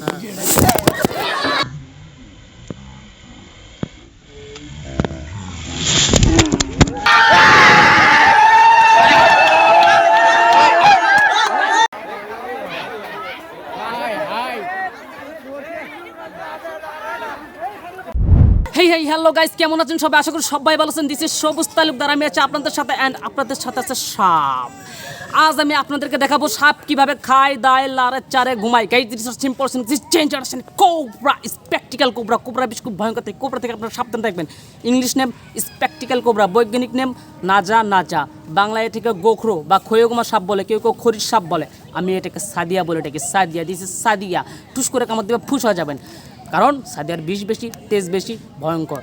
ಹಾಂ হেই hey hello guys কেমন আছেন সবাই? আশা করি সবাই ভালো আছেন। দিস ইজ সবুজ তালুকদার আমি আছি আপনাদের সাথে অ্যান্ড আপনাদের সাথে আছে সাপ। আজ আমি আপনাদেরকে দেখাবো সাপ কীভাবে খায়, দায়, লারে, চারে ঘুমায়। Guys this is simple this change আসেন কোবরা স্পেকটিক্যাল কোবরা কোবরা বেশ খুব ভয়ঙ্কর থেকে কোবরা থেকে আপনারা সাবধান থাকবেন। ইংলিশ নেম স্পেকটিক্যাল কোবরা বৈজ্ঞানিক নেম নাজা নাজা। বাংলায় এটাকে গোখরো বা খয়গুমা সাপ বলে, কেউ কেউ খরির সাপ বলে। আমি এটাকে সাদিয়া বলে এটাকে সাদিয়া। This is Sadia. টুস করে কামড় দেবে, ফুস হয়ে যাবেন। কারণ সাদিয়ার বিষ বেশি তেজ বেশি ভয়ঙ্কর।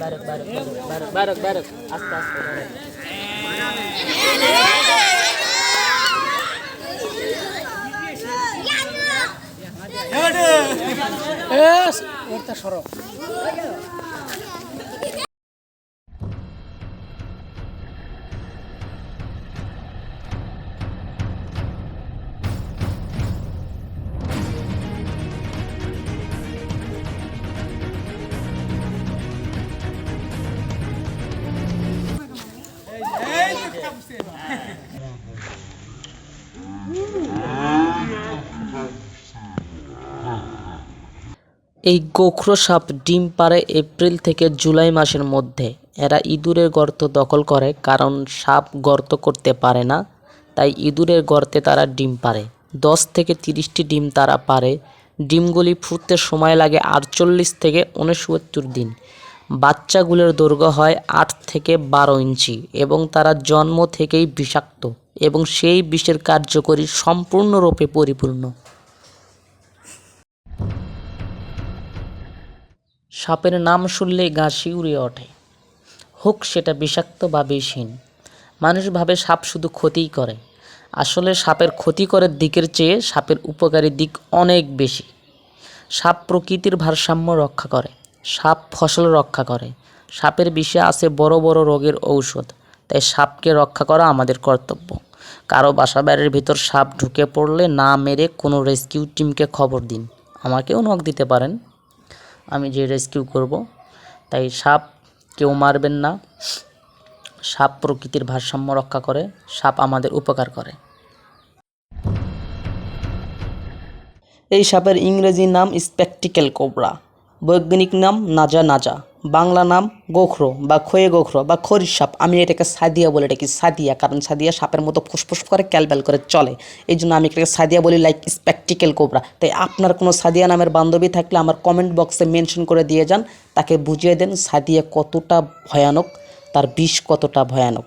বারক বারক বারক বারক বারক আস্তে আস্তে বারক এই গোখরো সাপ ডিম পাড়ে এপ্রিল থেকে জুলাই মাসের মধ্যে। এরা ইঁদুরের গর্ত দখল করে, কারণ সাপ গর্ত করতে পারে না, তাই ইঁদুরের গর্তে তারা ডিম পারে। দশ থেকে তিরিশটি ডিম তারা পারে। ডিমগুলি ফুটতে সময় লাগে আটচল্লিশ থেকে উনসত্তর দিন। বাচ্চাগুলোর দৈর্ঘ্য হয় আট থেকে বারো ইঞ্চি এবং তারা জন্ম থেকেই বিষাক্ত এবং সেই বিষের কার্যকরী সম্পূর্ণরূপে পরিপূর্ণ। সাপের নাম শুনলে গা শিউরে ওঠে। হোক, সেটা বিষাক্ত বা বিষহীন। মানুষ ভাবে সাপ শুধু ক্ষতিই করে। আসলে সাপের ক্ষতিকরের দিকের চেয়ে সাপের উপকারী দিক অনেক বেশি। সাপ প্রকৃতির ভারসাম্য রক্ষা করে। সাপ ফসল রক্ষা করে। সাপের বিষে আছে বড় বড় রোগের ঔষধ, তাই সাপকে রক্ষা করা আমাদের কর্তব্য। কারও বাসা বাড়ির ভিতর সাপ ঢুকে পড়লে না মেরে কোনো রেস্কিউ টিমকে খবর দিন। আমাকেও নখ দিতে পারেন। আমি যে রেস্কিউ করব, তাই সাপ কেউ মারবেন না। সাপ প্রকৃতির ভারসাম্য রক্ষা করে, সাপ আমাদের উপকার করে। এই সাপের ইংরেজি নাম স্পেকটিক্যাল কোবরা। বৈজ্ঞানিক নাম নাজা নাজা। বাংলা নাম গোখরো বা খয়ে গোখরো বা খরির সাপ। আমি এটাকে সাদিয়া বলে এটাকে সাদিয়া। কারণ সাদিয়া সাপের মতো ফুসফুস করে, ক্যালব্যাল করে চলে। এই জন্য আমি এটাকে সাদিয়া বলি লাইক স্পেকটিক্যাল কোবরা তাই আপনার কোনো সাদিয়া নামের বান্ধবী থাকলে আমার কমেন্ট বক্সে মেনশন করে দিয়ে যান, তাকে বুঝিয়ে দেন সাদিয়া কতটা ভয়ানক, তার বিষ কতটা ভয়ানক।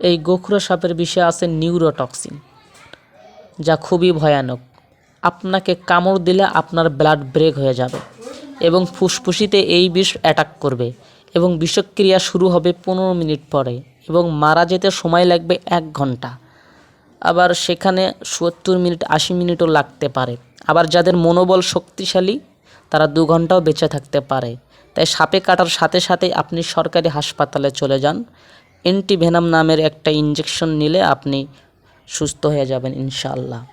এই গোখরো সাপের বিষয়ে আছে নিউরোটক্সিন, যা খুবই ভয়ানক। আপনাকে কামড় দিলে আপনার ব্লাড ব্রেক হয়ে যাবে এবং ফুসফুসিতে এই বিষ অ্যাটাক করবে এবং বিষক্রিয়া শুরু হবে পনেরো মিনিট পরে এবং মারা যেতে সময় লাগবে এক ঘণ্টা। আবার সেখানে সত্তর মিনিট, আশি মিনিটও লাগতে পারে। আবার যাদের মনোবল শক্তিশালী, তারা দু ঘন্টাও বেঁচে থাকতে পারে। তাই সাপে কাটার সাথে সাথে আপনি সরকারি হাসপাতালে চলে যান। অ্যান্টিভেনাম নামের একটা ইঞ্জেকশন নিলে আপনি সুস্থ হয়ে যাবেন ইনশাআল্লাহ।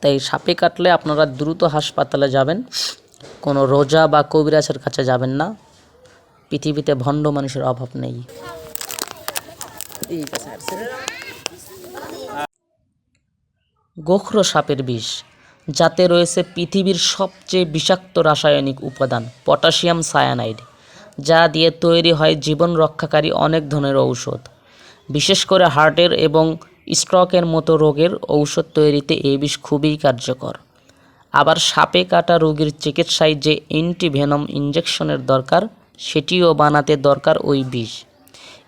তাই সাপে কাটলে আপনারা দ্রুত হাসপাতালে যাবেন। কোনো রোজা বা কবিরাজের কাছে যাবেন না। পৃথিবীতে ভণ্ড মানুষের অভাব নেই। গোখরো সাপের বিষ, যাতে রয়েছে পৃথিবীর সবচেয়ে বিষাক্ত রাসায়নিক উপাদান, পটাশিয়াম সায়ানাইড, যা দিয়ে তৈরি হয় জীবন রক্ষাকারী অনেক ধরনের ঔষধ। বিশেষ করে হার্টের এবং স্ট্রোকের মতো রোগের ঔষধ তৈরিতে এই বিষ খুবই কার্যকর। আবার সাপে কাটা রোগীর চিকিৎসায় যে অ্যান্টিভেনম ইঞ্জেকশনের দরকার, সেটিও বানাতে দরকার ওই বিষ।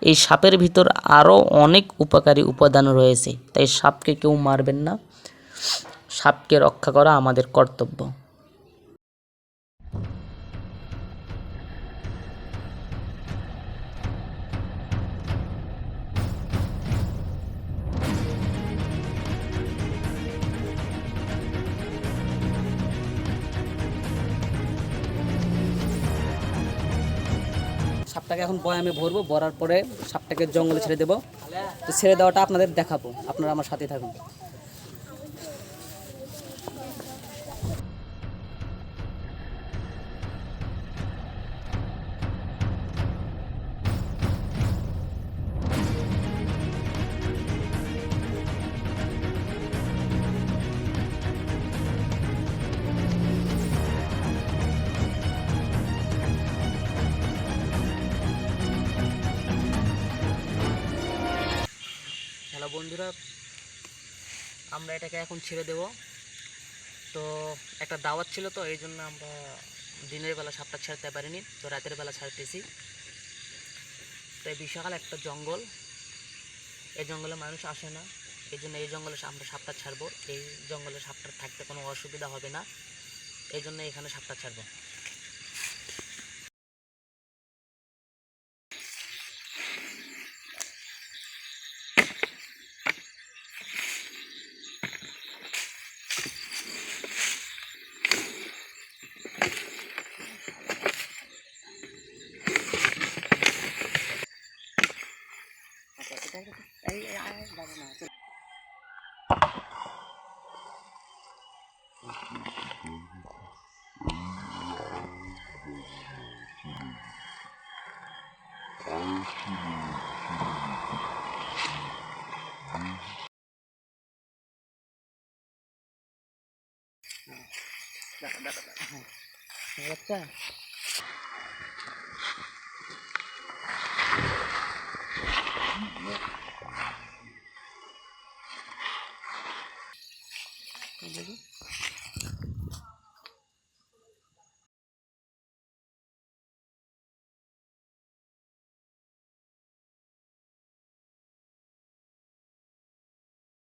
এই সাপের ভিতর আরও অনেক উপকারী উপাদান রয়েছে, তাই সাপকে কেউ মারবেন না। সাপকে রক্ষা করা আমাদের কর্তব্য। সাপটাকে এখন বয়ামে ভরবো, ভরার পরে সাপটাকে জঙ্গলে ছেড়ে দেবো। তো ছেড়ে দেওয়াটা আপনাদের দেখাবো, আপনারা আমার সাথে থাকুন। আমরা এটাকে এখন ছেড়ে দেব। তো একটা দাওয়াত ছিল তো, এই জন্য আমরা দিনের বেলা সাপটা ছাড়তে পারিনি, তো রাতের বেলা ছাড়তেছি। তো এই বিশাল একটা জঙ্গল, এই জঙ্গলে মানুষ আসে না। এই জন্য এই জঙ্গলে আমরা সাপটা ছাড়বো, এই জঙ্গলে সাপটা থাকতে কোনো অসুবিধা হবে না। এই জন্য এখানে সাপটা ছাড়বো। Dapat, dapat, dapat. Dapat, দেখি